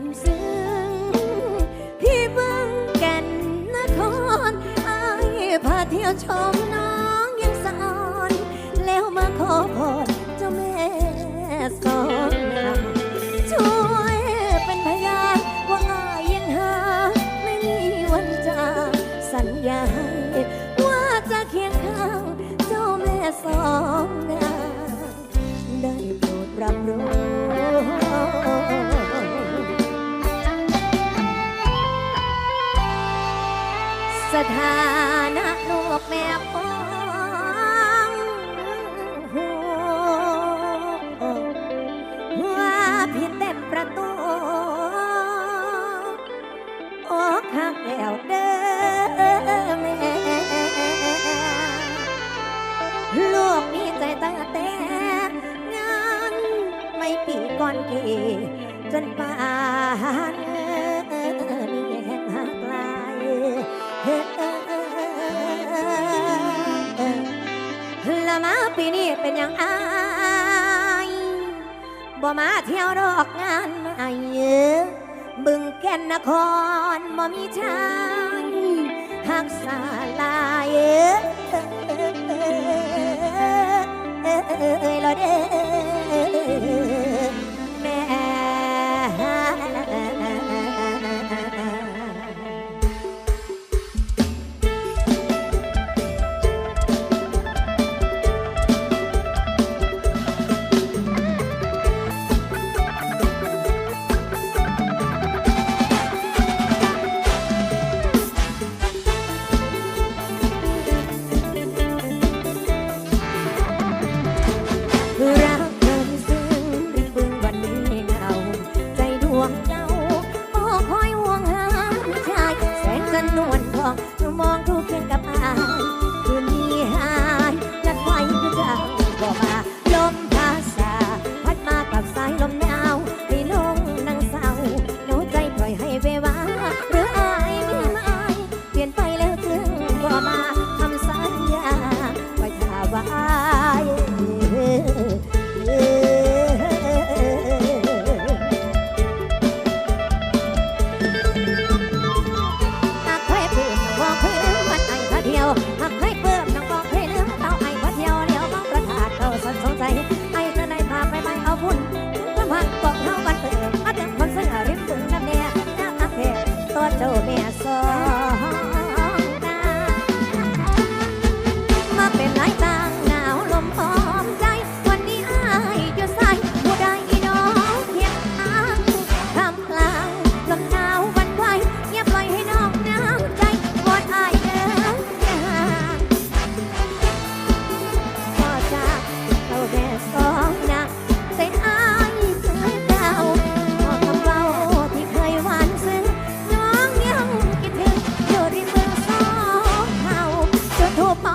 หวานซึ้งพี่บิ่งแก่นนครอายพาเที่ยวชมน้องยังสอน แล้วมาขอพรเจ้าแม่สอนนาช่วยเป็นพยานว่าอายยังหา ไม่มีวันจากสัญญาให้ว่าจะเคียงข้าง เจ้าแม่สองนางได้โปรดรับรู้ หักแล้วเด้อแม่ลูกมีใจตั้งแต่งานไม่ปีก่อนกี่จนป่านนี้แห่งหักลายละมาปีนี้เป็นอย่างอายบ่มาเที่ยวดอกงานไอะ บึงแก่นนครบ่มีชายหากสาลา รู